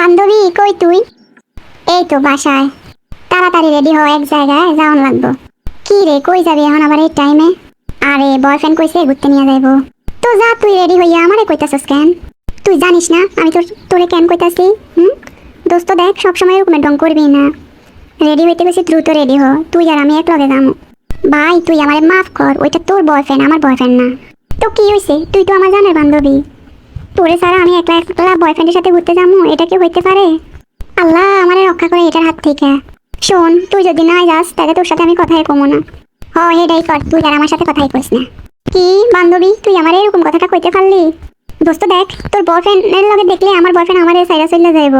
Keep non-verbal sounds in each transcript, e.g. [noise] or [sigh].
বান্ধবী, কই তুই? এই তো বাসায়। তাড়াতাড়ি রেডি হও, এক জায়গায় যাওয়ান লাগবো। কি রে, কই যাবি এখন আবার এই টাইমে আরে বয়ফ্রেন্ড কইছে ঘুরতে নিয়ে যাইবো। তো যা, তুই রেডি হইয়া আমারে কইতাছস কেন? তুই জানিস না, আমি তোর তোরে কেন কইতাছি, হুম? দোস্ত, দেখ, সবসময় এরকমের ডং করবি না। রেডি হইতে গেছি দ্রুত রেডি হ, তুই আর আমি এক লগে যাব ভাই, তুই আমারে মাফ কর, ওইটা তোর বয়ফ্রেন্ড আমার বয়ফ্রেন্ড না। তো কি হইছে? তুই তো আমার জানের বান্ধবী। তোরে ছাড়া আমি একলা একলা বয়ফ্রেন্ডের সাথে ঘুরতে যাব? এটা কি হইতে পারে? আল্লাহ, আমারে রক্ষা করে এটার হাত থেকে। শোন, তুই যদি না যাস, তাহলে তোর সাথে আমি কথাই কমো না। হ, এটাই কর, তুই আর আমার সাথে কথাই কইস না। কি, বান্ধবী, তুই আমার এরকম কথাটা কইতে পারলি? দোস্ত, দেখ, তোর বয়ফ্রেন্ডের লগে দেখলে আমার বয়ফ্রেন্ড আমার সাইডা চলে যাইব।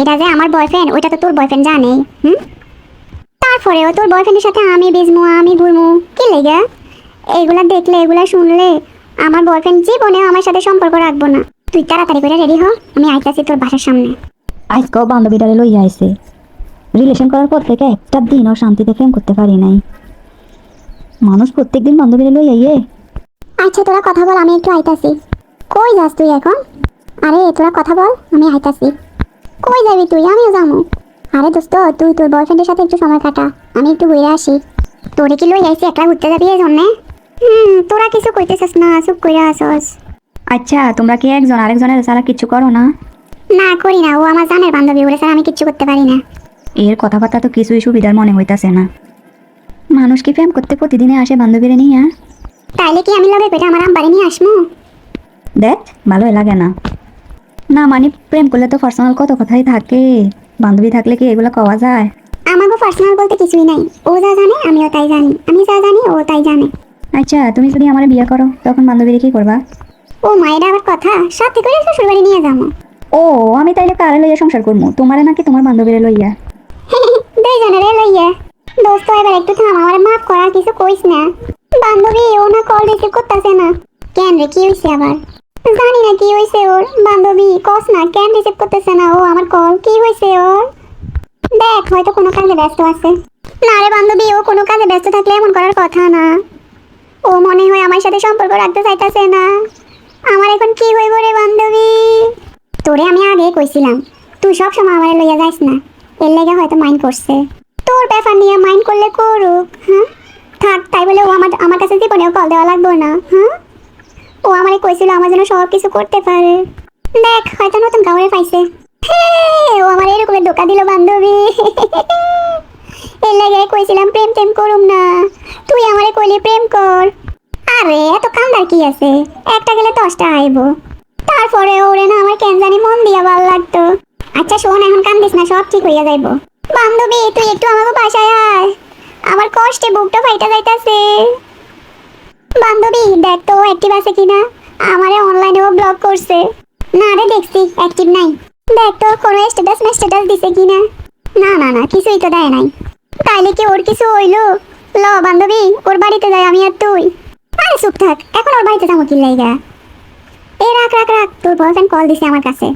এটা যে আমার বয়ফ্রেন্ড ওইটা তো তোর বয়ফ্রেন্ড জানে হুম? তারপরেও তোর বয়ফ্রেন্ডের সাথে আমি বিজমু আমি ঘুরমু, কি লেগে? এগুলা দেখলে, এগুলা শুনলে আমার বয়ফ্রেন্ড জীবনেও আমার সাথে সম্পর্ক রাখব না। তুই তাড়াতাড়ি করে রেডি হ আমি আইতাছি তোর বাসার সামনে। আজকেও বান্ধবীটারে লইয়া আইছে। রিলেশন করার পর থেকে একটা দিনও শান্তিতে প্রেম করতে পারি নাই। মানুষ প্রত্যেকদিন বান্ধবীরে লই আইয়ে। আচ্ছা তোরা কথা বল আমি একটু আইতাছি। কই যাস তুই এখন? আরে তোরা কথা বল আমি আইতাছি। কই যাবি তুই? আমিও যাব আরে দোস্ত তুই তোর বয়ফ্রেন্ডের সাথে একটু সময় কাটা। আমি একটু ঘুরে আসি। তোরে কি লই আইছি? একলা ঘুরতে যাবি এই জন্যে? হুম তোরা কিছু কইতেছিস না চুপ কইরা আসস আচ্ছা তোমরা কি একজন আরেকজনের ছাড়া কিছু করো না? না করি না ও আমার জানের বান্ধবী বলে স্যার আমি কিচ্ছু করতে পারি না। এর কথাবার্তা তো কিছুই সুবিধার মনে হইতাছে না। মানুষ কি প্রেম করতে প্রতিদিনে আসে বান্ধবীরে নিয়ে? তাইলে কি আমি লগে কইটা আমার আম্বারে নিয়ে আসমু? দেখ ভালোই লাগে না। না মানে প্রেম করলে তো পার্সোনাল কত কথাই থাকে। বান্ধবী থাকলে কি এগুলো কওয়া যায়? আমাকে পার্সোনাল বলতে কিছুই নাই। ও যা জানে আমিও তাই জানি। আমি যা জানি ও তাই জানে। আচ্ছা তুমি যদি আমার বিয়ে করো তখন বান্ধবীরে কি করবা? ও মায়ের আবার কথা? সাথে করে শ্বশুর বাড়ি নিয়ে যাব ও আমি তাইলে কারে লইয়া সংসার করব তোমারে নাকি তোমার বান্ধবীরে লইয়া? দুইজনের লইয়া। দোস্ত এবার একটু থাম আমার মাফ করা কিছু কইস না। বান্ধবী ও না কল রিসিভ করতেছে না। কেন রে কি হইছে আবার? জানি না কি হইছে ওর। বান্ধবী কস না কেন রিসিভ করতেছে না ও আমার কল? কি হইছে ওর? দেখ হয়তো কোনো কাজে ব্যস্ত আছে। না রে বান্ধবী ও কোনো কাজে ব্যস্ত থাকলে এমন করার কথা না। ও মনে হয় আমার সাথে সম্পর্ক রাখতে চাইতেছে না। আমার এখন কি হইব রে বান্ধবী? তোরে আমি আগে কইছিলাম, তুই সব সময় আমার লইয়া যাইস না। এর লেগে হয়তো মাইন্ড করছে। তোর ব্যাপার নিয়ে মাইন্ড করলে করুক হ্যাঁ? থাক, তাই বলে ও আমার আমার কাছে জীবনেও কল দেওয়া লাগবে না হ্যাঁ? ও আমারে কইছিল আমার জন্য সব কিছু করতে পারে। দেখ, হয়তো নতুন কাউরে পাইছে। ও আমার এরকমের ধোকা দিল বান্ধবী। [laughs] এর লেগে কইছিলাম প্রেম টেম করুম না। তুই আমারে কইলি প্রেম কর। আরে, এত কান্দার কি আছে? একটা গেলে দশটা আইব। তারপরে ওরে না আমার কেন জানি মন দিয়া ভালো লাগতো। আচ্ছা শোন, এখন কান্দিস না, সব ঠিক হইয়া যাইব। বান্ধবী, তুই একটু আমাকে বাসায় আয়। আমার কষ্টে বুকটা ফাইটা যাইতাছে। বান্ধবী, দেখ তো অ্যাক্টিভ আছে কিনা? আমারে অনলাইনেও ব্লক করছে। না রে, দেখছি অ্যাক্টিভ নাই। দেখ তো, কোনো স্ট্যাটাস না স্ট্যাটাস দিছে কিনা? না না না, কিছুই তো দেয় নাই। তাইলে কি ওর কিছু হইল? ল, বান্ধবী, ওর বাড়িতে যাই আমি আর তুই। আরে, চুপ থাক, এখন ওর বাড়িতে যাব রাখ রাখ রাখ, তোর বয়ফ্রেন্ড কল দিছে আমার কাছে।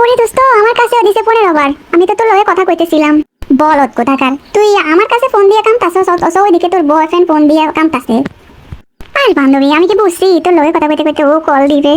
ওরে দোস্ত, আমার কাছেও দিছে পনেরো বার আমি তো তোর লগে কথা কইতেছিলাম। বলত কোথাকার। তুই আমার কাছে ফোন দিয়ে কামতাছস অথচ ওইদিকে তোর বয়ফ্রেন্ড ফোন দিয়ে কামতাছে। আর বান্ধবী, আমি কি বুঝছি? তোর লগে কথা কইতে কইতে ও কল দিবে।